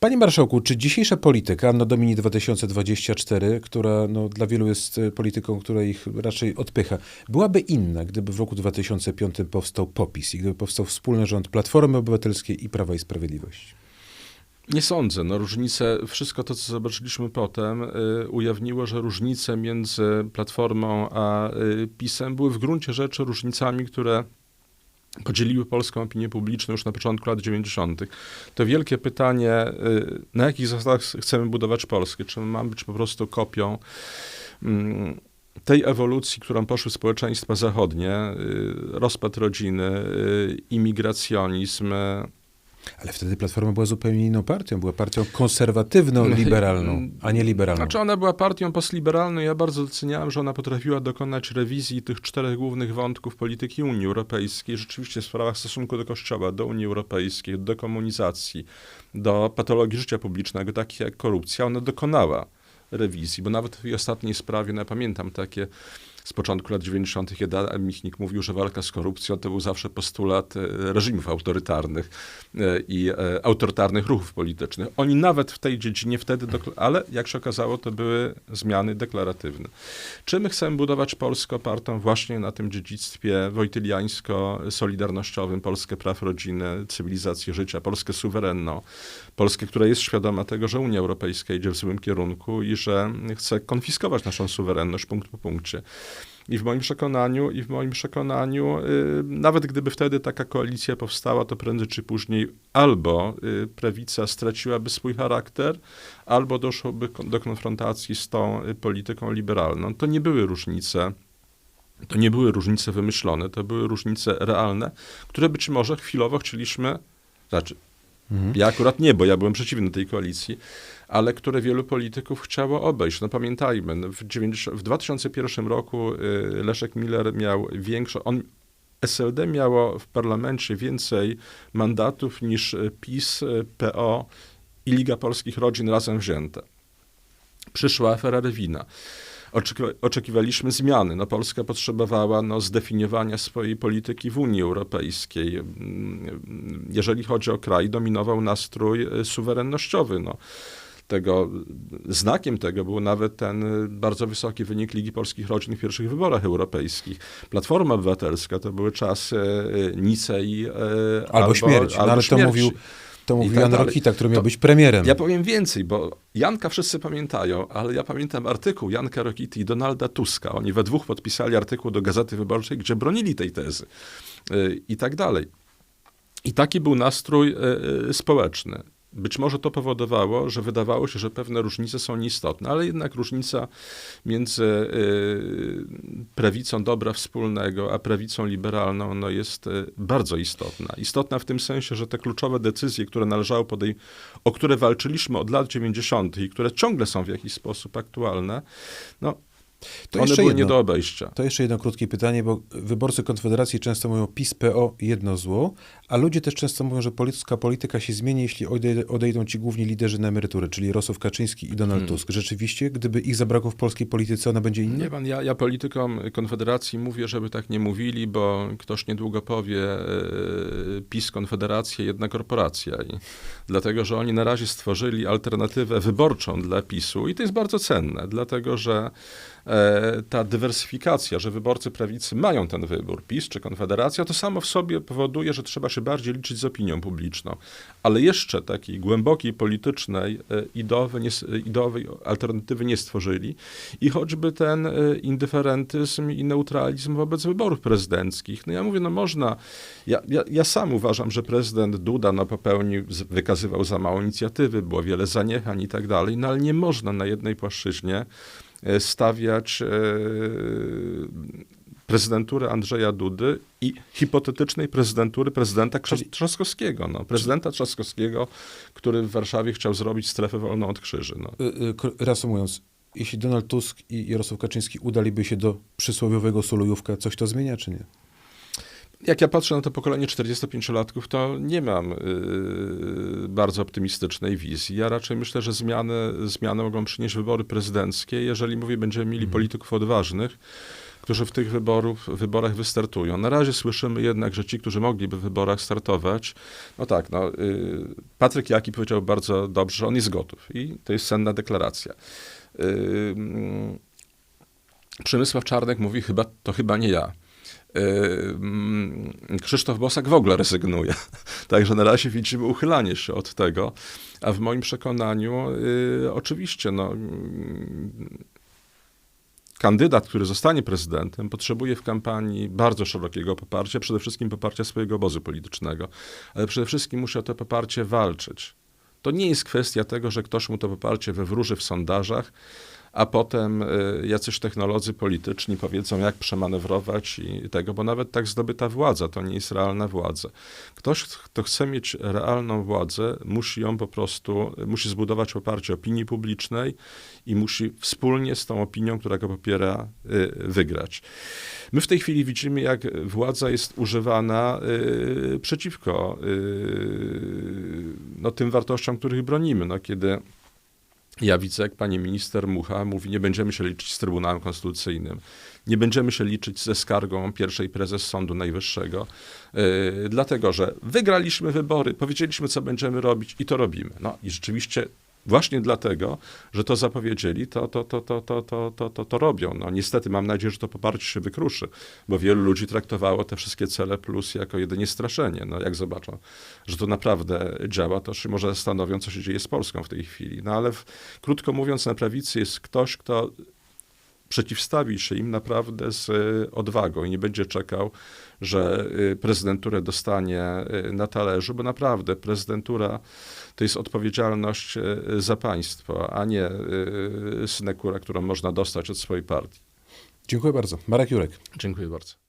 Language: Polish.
Panie Marszałku, czy dzisiejsza polityka, Anno Domini 2024, która no, dla wielu jest e, polityką, która ich raczej odpycha, byłaby inna, gdyby w roku 2005 powstał POPIS i gdyby powstał wspólny rząd Platformy Obywatelskiej i Prawa i Sprawiedliwości? Nie sądzę. No, różnice, wszystko to, co zobaczyliśmy potem, y, ujawniło, że różnice między Platformą a y, PiSem były w gruncie rzeczy różnicami, które podzieliły polską opinię publiczną już na początku lat 90. To wielkie pytanie, y, na jakich zasadach chcemy budować Polskę? Czy mamy być po prostu kopią mm, tej ewolucji, którą poszły społeczeństwa zachodnie, y, rozpad rodziny, y, imigracjonizm, Ale wtedy Platforma była zupełnie inną partią. Była partią konserwatywną, liberalną, a nie liberalną. Znaczy ona była partią postliberalną. Ja bardzo doceniałem, że ona potrafiła dokonać rewizji tych czterech głównych wątków polityki Unii Europejskiej. Rzeczywiście w sprawach stosunku do Kościoła, do Unii Europejskiej, do komunizacji, do patologii życia publicznego, takich jak korupcja, ona dokonała rewizji, bo nawet w tej ostatniej sprawie, no ja pamiętam takie z początku lat 90., kiedy Michnik mówił, że walka z korupcją to był zawsze postulat e, reżimów autorytarnych e, i e, autorytarnych ruchów politycznych. Oni nawet w tej dziedzinie wtedy, ale jak się okazało, to były zmiany deklaratywne. Czy my chcemy budować Polskę opartą właśnie na tym dziedzictwie wojtyliańsko-solidarnościowym, Polskę praw rodziny, cywilizację życia, Polskę suwerenną, Polskę, która jest świadoma tego, że Unia Europejska idzie w złym kierunku i że chce konfiskować naszą suwerenność punkt po punkcie. I w moim przekonaniu, i w moim przekonaniu, y, nawet gdyby wtedy taka koalicja powstała, to prędzej czy później albo y, prawica straciłaby swój charakter, albo doszłoby do konfrontacji z tą y, polityką liberalną. To nie były różnice. To nie były różnice wymyślone, to były różnice realne, które być może chwilowo chcieliśmy, znaczy Mhm. ja akurat nie, bo ja byłem przeciwny tej koalicji, ale które wielu polityków chciało obejść. No pamiętajmy, no w, 90, w 2001 roku y, Leszek Miller miał większą, on SLD miało w parlamencie więcej mandatów niż PiS, PO i Liga Polskich Rodzin razem wzięte. Przyszła afera Rewina. Oczekiwa- oczekiwaliśmy zmiany. No, Polska potrzebowała no, zdefiniowania swojej polityki w Unii Europejskiej. Mm, Jeżeli chodzi o kraj, dominował nastrój y, suwerennościowy. No. Tego, znakiem tego był nawet ten y, bardzo wysoki wynik Ligi Polskich Rodzin w pierwszych wyborach europejskich. Platforma Obywatelska to były czasy y, Nicei y, Albo, śmierć. No, albo ale to śmierci. mówił, to mówił tak Jan dalej. Rokita, który miał To- być premierem. Ja powiem więcej, bo Janka wszyscy pamiętają, ale ja pamiętam artykuł Janka Rokity i Donalda Tuska. Oni we dwóch podpisali artykuł do Gazety Wyborczej, gdzie bronili tej tezy y, i tak dalej. I taki był nastrój y, y, społeczny. Być może to powodowało, że wydawało się, że pewne różnice są nieistotne, ale jednak różnica między y, prawicą dobra wspólnego, a prawicą liberalną no jest y, bardzo istotna. Istotna w tym sensie, że te kluczowe decyzje, które należało podej- o które walczyliśmy od lat 90. i które ciągle są w jakiś sposób aktualne, no, To one były jedno. nie do obejścia. To jeszcze jedno krótkie pytanie, bo wyborcy Konfederacji często mówią PiS, PO, jedno zło, a ludzie też często mówią, że polska polityka się zmieni, jeśli odej- odejdą ci główni liderzy na emeryturę, czyli Rosów Kaczyński i Donald Hmm. Tusk. Rzeczywiście, gdyby ich zabrakło w polskiej polityce, ona będzie inna? Nie pan, ja, ja politykom Konfederacji mówię, żeby tak nie mówili, bo ktoś niedługo powie e, PiS, Konfederacja, jedna korporacja. I dlatego, że oni na razie stworzyli alternatywę wyborczą dla PiSu i to jest bardzo cenne, dlatego, że ta dywersyfikacja, że wyborcy prawicy mają ten wybór, PiS czy Konfederacja, to samo w sobie powoduje, że trzeba się bardziej liczyć z opinią publiczną. Ale jeszcze takiej głębokiej politycznej, e, ideowej, nie, s- ideowej alternatywy nie stworzyli. I choćby ten e, indyferentyzm i neutralizm wobec wyborów prezydenckich. No ja mówię, no można, ja, ja, ja sam uważam, że prezydent Duda no, popełnił, wykazywał za mało inicjatywy, było wiele zaniechań i tak dalej, no ale nie można na jednej płaszczyźnie e, stawiać e, prezydentury Andrzeja Dudy i hipotetycznej prezydentury prezydenta Trzaskowskiego. No, prezydenta Trzaskowskiego, który w Warszawie chciał zrobić strefę wolną od krzyży. No. Y, y, Reasumując, jeśli Donald Tusk i Jarosław Kaczyński udaliby się do przysłowiowego Solujówka, coś to zmienia, czy nie? Jak ja patrzę na to pokolenie 45-latków, to nie mam yy, bardzo optymistycznej wizji. Ja raczej myślę, że zmiany, zmiany mogą przynieść wybory prezydenckie, jeżeli, mówię, będziemy mieli polityków odważnych, którzy w tych wyborów, wyborach wystartują. Na razie słyszymy jednak, że ci, którzy mogliby w wyborach startować, no tak, no, y, Patryk Jaki powiedział bardzo dobrze, że on jest gotów i to jest cenna deklaracja. Y, mm, Przemysław Czarnek mówi, chyba, to chyba nie ja. Y, mm, Krzysztof Bosak w ogóle rezygnuje. Także na razie widzimy uchylanie się od tego. A w moim przekonaniu, y, oczywiście, no, mm, kandydat, który zostanie prezydentem, potrzebuje w kampanii bardzo szerokiego poparcia, przede wszystkim poparcia swojego obozu politycznego, ale przede wszystkim musi o to poparcie walczyć. To nie jest kwestia tego, że ktoś mu to poparcie wywróży w sondażach, a potem y, jacyś technolodzy polityczni powiedzą, jak przemanewrować i tego, bo nawet tak zdobyta władza to nie jest realna władza. Ktoś, kto chce mieć realną władzę, musi ją po prostu, musi zbudować poparcie opinii publicznej i musi wspólnie z tą opinią, która go popiera, y, wygrać. My w tej chwili widzimy, jak władza jest używana y, przeciwko no, tym wartościom, których bronimy. No, kiedy ja widzę, jak pani minister Mucha mówi, nie będziemy się liczyć z Trybunałem Konstytucyjnym, nie będziemy się liczyć ze skargą pierwszej prezes Sądu Najwyższego, yy, dlatego że wygraliśmy wybory, powiedzieliśmy, co będziemy robić i to robimy. No i rzeczywiście właśnie dlatego, że to zapowiedzieli, to, to, to, to, to, to, to, to, to robią. No niestety mam nadzieję, że to poparcie się wykruszy, bo wielu ludzi traktowało te wszystkie cele plus jako jedynie straszenie. No jak zobaczą, że to naprawdę działa, to się może zastanowią, co się dzieje z Polską w tej chwili. No ale w, krótko mówiąc, na prawicy jest ktoś, kto przeciwstawi się im naprawdę z y, odwagą i nie będzie czekał, że y, prezydenturę dostanie y, na talerzu, bo naprawdę prezydentura to jest odpowiedzialność za państwo, a nie synekura, którą można dostać od swojej partii. Dziękuję bardzo. Marek Jurek. Dziękuję bardzo.